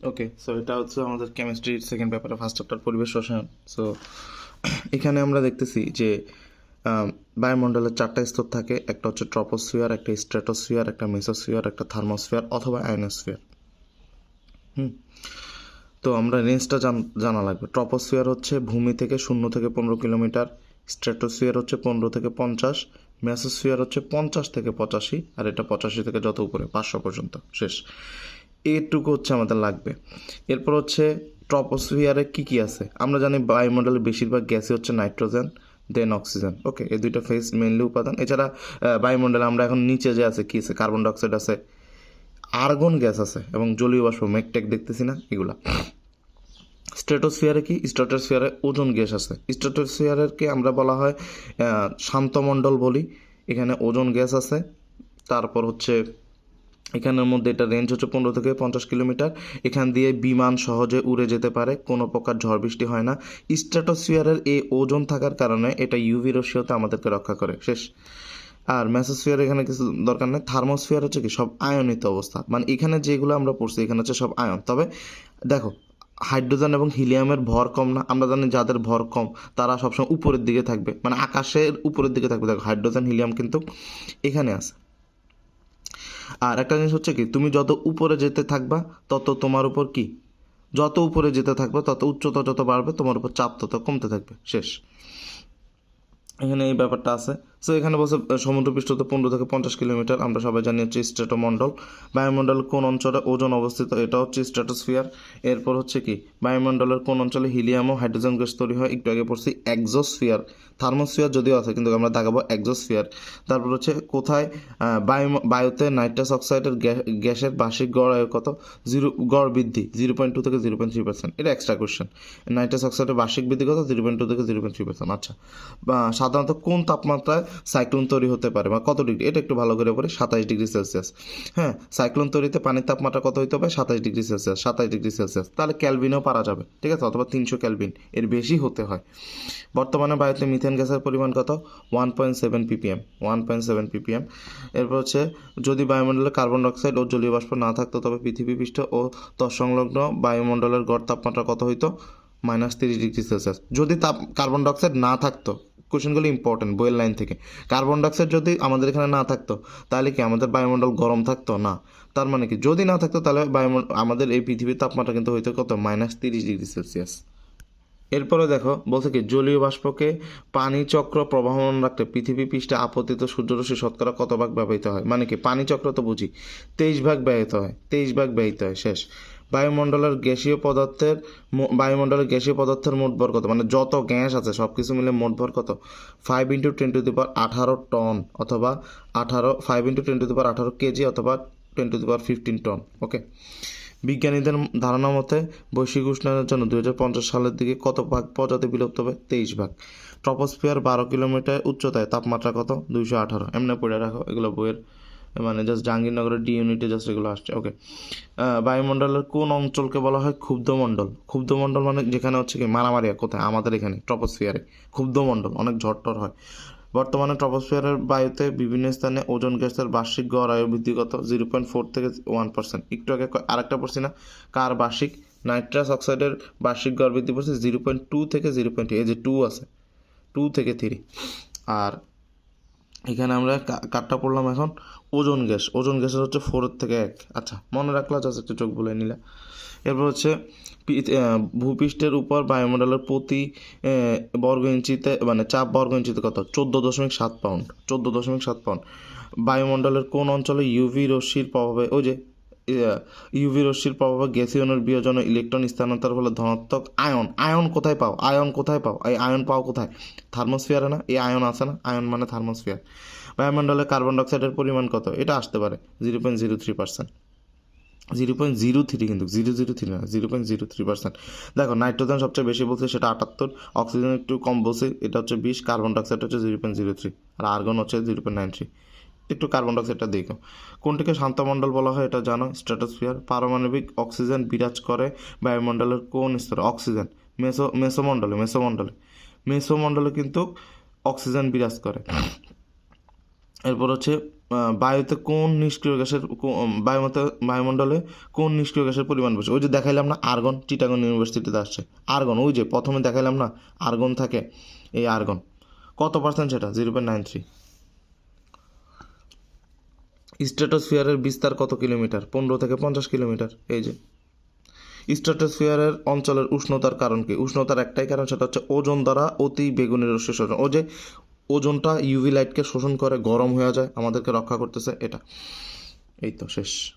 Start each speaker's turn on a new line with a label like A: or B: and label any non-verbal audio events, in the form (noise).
A: Okay so এটা হচ্ছে আমাদের কেমিস্ট্রির সেকেন্ড পেপারে ফার্স্ট চ্যাপ্টার পরিবেশ রসায়ন। সো (coughs) এখানে আমরা দেখতেছি যে বায়ুমণ্ডলের চারটা স্তর থাকে। একটা হচ্ছে ট্রপোস্ফিয়ার একটা স্ট্র্যাটোস্ফিয়ার একটা মেসোস্ফিয়ার একটা থার্মোস্ফিয়ার অথবা আয়নোস্ফিয়ার হুম। তো আমরা রেঞ্জটা জানা লাগবে। ট্রপোস্ফিয়ার হচ্ছে ভূমি থেকে শূন্য থেকে পনেরো কিলোমিটার স্ট্র্যাটোস্ফিয়ার হচ্ছে পনেরো থেকে পঞ্চাশ মেসোস্ফিয়ার হচ্ছে পঞ্চাশ থেকে পঁচাশি, আর এটা পঁচাশি থেকে যত উপরে, পাঁচশো পর্যন্ত, শেষ। এইটুকু হচ্ছে আমাদের লাগবে। এরপর হচ্ছে ট্রপোস্ফিয়ারে কি কি আছে? আমরা জানি বায়ুমণ্ডলের বেশিরভাগ গ্যাসই হচ্ছে নাইট্রোজেন, দেন অক্সিজেন। ওকে, এই দুইটা ফেস মেনলি উপাদান। এছাড়া বায়ুমণ্ডলে আমরা এখন নিচে যে আছে, কি আছে? কার্বন ডাইঅক্সাইড আছে, আর্গন গ্যাস আছে, এবং জলীয় বাষ্প, মেকটেক দেখতেছি না, এগুলা। স্ট্রেটোস্ফিয়ারে কি? স্ট্রেটোস্ফিয়ারে ওজন গ্যাস আছে। স্ট্রেটোস্ফিয়ারকে আমরা বলা হয় শান্তমণ্ডল বলি। এখানে ওজন গ্যাস আছে, তারপর হচ্ছে এখানের মধ্যে এটা রেঞ্জ হচ্ছে পনেরো থেকে পঞ্চাশ কিলোমিটার। এখান দিয়ে বিমান সহজে উড়ে যেতে পারে, কোনো প্রকার ঝড় বৃষ্টি হয় না। স্ট্র্যাটোস্ফিয়ারের এই ওজন থাকার কারণে এটা ইউভি রশ্মিতে আমাদেরকে রক্ষা করে। শেষ। আর ম্যাসোস্ফিয়ার এখানে কিছু দরকার নেই। থার্মোস্ফিয়ার হচ্ছে কি? সব আয়নিত অবস্থা। মানে এখানে যেগুলো আমরা পড়ছি, এখানে হচ্ছে সব আয়ন। তবে দেখো, হাইড্রোজেন এবং হিলিয়ামের ভর কম না। আমরা জানি যাদের ভর কম, তারা সবসময় উপরের দিকে থাকবে। মানে আকাশের উপরের দিকে থাকবে। দেখো, হাইড্রোজেন, হিলিয়াম কিন্তু এখানে আছে। আর একটা জিনিস হচ্ছে কি, তুমি যত উপরে যেতে থাকবা, তত তোমার উপর কি? যত উপরে যেতে থাকবে, তত উচ্চতা যত বাড়বে, তোমার উপর চাপ তত কমতে থাকবে। শেষ। এখানে এই ব্যাপারটা আছে। সো এখানে বলছে আহ, সমুদ্রপৃষ্ঠতে পনেরো থেকে পঞ্চাশ কিলোমিটার। আমরা সবাই জানি হচ্ছে স্ট্রেটোমণ্ডল বায়ুমণ্ডল কোন অঞ্চলে ওজন অবস্থিত এটা হচ্ছে স্ট্র্যাটোস্ফিয়ার। এরপর হচ্ছে কি বায়ুমণ্ডলের কোন অঞ্চলে হিলিয়াম ও হাইড্রোজেন গ্যাস তৈরি হয় একটু আগে পড়ছি এক্সোস্ফিয়ার থার্মোস্ফিয়ার যদিও আছে কিন্তু আমরা দেখাবো এক্সোস্ফিয়ার তারপর হচ্ছে কোথায় বায়ু বায়ুতে নাইট্রাস অক্সাইডের গ্যা- গ্যাসের বার্ষিক গড় আয়ু কত? জিরো গড় বৃদ্ধি জিরো পয়েন্ট টু থেকে জিরো পয়েন্ট থ্রি পার্সেন্ট। এটা এক্সট্রা কোয়েশ্চেন নাইট্রাস অক্সাইডের বার্ষিক বৃদ্ধি কত? জিরো পয়েন্ট টু থেকে জিরো পয়েন্ট থ্রি পার্সেন্ট। আচ্ছা সাধারণত কোন তাপমাত্রায় সাইক্লোন তৈরি হতে পারে, বা কত ডিগ্রি? এটা একটু ভালো করে পড়ি সাতাইশ ডিগ্রি সেলসিয়াস। হ্যাঁ সাইক্লোন তৈরিতে পানির তাপমাত্রা কত হতে হবে সাতাইশ ডিগ্রি সেলসিয়াস সাতাইশ ডিগ্রি সেলসিয়াস। তাহলে ক্যালভিনও পারা যাবে, ঠিক আছে? অথবা তিনশো ক্যালভিন, এর বেশি হতে হয়। বর্তমানে বায়ুতে মিথেন গ্যাসের পরিমাণ কত? One point seven ppm, one point seven ppm. এরপর হচ্ছে, যদি বায়ুমণ্ডলে কার্বন ডাইঅক্সাইড ও জলীয় বাষ্প না থাকতো, তবে পৃথিবী পৃষ্ঠ ও তৎসংলগ্ন বায়ুমণ্ডলের গড় তাপমাত্রা কত হইতো? মাইনাস তিরিশ ডিগ্রি সেলসিয়াস। যদি তাপ, কার্বন ডাইঅক্সাইড না থাকতো কোশ্চেনগুলো ইম্পর্টেন্ট বইয়ের লাইন থেকে। কার্বন ডাইঅক্সাইড যদি আমাদের এখানে না থাকতো, তাহলে কি আমাদের বায়ুমণ্ডল গরম থাকতো? না। তার মানে কি, যদি না থাকতো, তাহলে বায়ুমণ্ডল আমাদের এই পৃথিবীর তাপমাত্রা কিন্তু হইতো কত? মাইনাস তিরিশ ডিগ্রি সেলসিয়াস এরপরে দেখো, বলছে কি, জলীয় বাষ্পকে পানি চক্র প্রবাহমান রাখতে পৃথিবী পৃষ্ঠে আপতিত সূর্যরশ্মি শতকরা কত ভাগ ব্যবহৃত হয়? মানে কি, পানি চক্র তো বুঝি, তেইশ ভাগ ব্যবহৃত হয়, তেইশ ভাগ ব্যবহৃত হয়, শেষ। বায়ুমণ্ডলের গ্যাসীয় পদার্থের বায়ুমণ্ডলের গ্যাসীয় পদার্থের মোট ভর কত? মানে যত গ্যাস আছে সব কিছু মিলে মোট ভর কত? Five into ten to the আঠারো টন অথবা আঠারো five into ten to the আঠারো কেজি অথবা ten to the fifteen ton okay বিজ্ঞানীদের ধারণা মতে, বৈশ্বিক উষ্ণায়নের জন্য দুই হাজার পঞ্চাশ সালের দিকে কত ভাগ প্রজাতি বিলুপ্ত হবে? তেইশ ভাগ। ট্রপোস্ফিয়ার বারো কিলোমিটার উচ্চতায় তাপমাত্রা কত? দুইশো আঠারো। এমনি পড়ে রাখো এগুলো বইয়ের মানে জাস্ট জাহাঙ্গীরনগরের ডি ইউনিটে জাস্ট এগুলো আসছে ওকে বায়ুমণ্ডলের কোন অঞ্চলকে বলা হয় ক্ষুব্ধমণ্ডল ক্ষুব্ধমণ্ডল মানে যেখানে হচ্ছে কি মারামারি হয় কোথায়? আমাদের এখানে ট্রপোস্ফিয়ারে ক্ষুব্ধমণ্ডল অনেক ঝড় টর হয়। বর্তমানে ট্রপোস্ফিয়ারের বায়ুতে বিভিন্ন স্থানে ওজন গ্যাসের বার্ষিক গড় আয়ু বৃদ্ধিগত জিরো পয়েন্ট ফোর থেকে ওয়ান পার্সেন্ট একটু আগে আরেকটা পড়ছি না, কার বার্ষিক? নাইট্রাস অক্সাইডের বার্ষিক গড় বৃদ্ধি পড়ছে জিরো পয়েন্ট টু থেকে জিরো পয়েন্ট এই যে টু আছে টু থেকে থ্রি আর এখানে আমরা কাঠটা পড়লাম এখন ওজন গ্যাস। ওজন গ্যাসের হচ্ছে ফোরের থেকে এক। আচ্ছা মনে রাখলা জাস্ট একটু চোখ বলে নিলে। এরপর হচ্ছে ভূপৃষ্ঠের উপর বায়ুমণ্ডলের প্রতি বর্গ ইঞ্চিতে মানে চাপ বর্গ ইঞ্চিতে কত? চোদ্দ দশমিক সাত পাউন্ড। চোদ্দ দশমিক সাত পাউন্ড। বায়ুমণ্ডলের কোন অঞ্চলে ইউভি রশ্মির প্রভাবে, ওই যে ইউভি রশ্মির প্রভাবে গ্যাসিয়নের বিয়োজন ইলেকট্রন স্থানান্তর ফলে ধনাত্মক আয়ন। আয়ন কোথায় পাও? আয়ন কোথায় পাও? এই আয়ন পাও কোথায়? থার্মোস্ফিয়ারে না? এই আয়ন আছে না? আয়ন মানে থার্মোস্ফিয়ার। বায়ুমণ্ডলে কার্বন ডাইঅক্সাইডের পরিমাণ কত? এটা আসতে পারে। Zero point zero three percent. Zero point zero three কিন্তু। জিরো জিরো থ্রি না, zero point zero three percent. দেখো, নাইট্রোজেন সবচেয়ে বেশি বলছে সেটা আটাত্তর, অক্সিজেন একটু কম বলছে, এটা হচ্ছে বিশ, কার্বন ডাইঅক্সাইড হচ্ছে জিরো পয়েন্ট জিরো থ্রি, আর আর্গন হচ্ছে জিরো পয়েন্ট নাইন থ্রি। একটু কার্বন ডাইঅক্সাইডটা দেখো কোনটিকে শান্তমণ্ডল বলা হয় এটা জানো? স্ট্র্যাটোস্ফিয়ার পারমাণবিক অক্সিজেন বিরাজ করে বায়ুমণ্ডলের কোন স্তরে? অক্সিজেন মেসো মেসোমণ্ডলে মেসোমণ্ডলে মেসোমণ্ডলে কিন্তু অক্সিজেন বিরাজ করে। এরপর হচ্ছে বায়ুতে কোন নিষ্ক্রিয় গ্যাসের বায়ুমতে, বায়ুমণ্ডলে কোন নিষ্ক্রিয় গ্যাসের পরিমাণ বেশি? ওই যে দেখাইলাম না আর্গন চিটাগন ইউনিভার্সিটিতে আসছে। আর্গন ওই যে প্রথমে দেখাইলাম না আর্গন থাকে, এই আর্গন কত পার্সেন্ট সেটা? জিরো পয়েন্ট নাইন থ্রি স্ট্র্যাটোস্ফিয়ারের বিস্তার কত কিলোমিটার? পনেরো থেকে পঞ্চাশ কিলোমিটার। এই যে। স্ট্র্যাটোস্ফিয়ারের অঞ্চলের উষ্ণতার কারণ কি? উষ্ণতার একটাই কারণ, সেটা হচ্ছে ওজন দ্বারা অতি বেগুনি রশ্মি শোষণ। ও যে ওজনটা ইউভি লাইটকে শোষণ করে গরম হয়ে যায়, আমাদেরকে রক্ষা করতেছে এটা। এই তো, শেষ।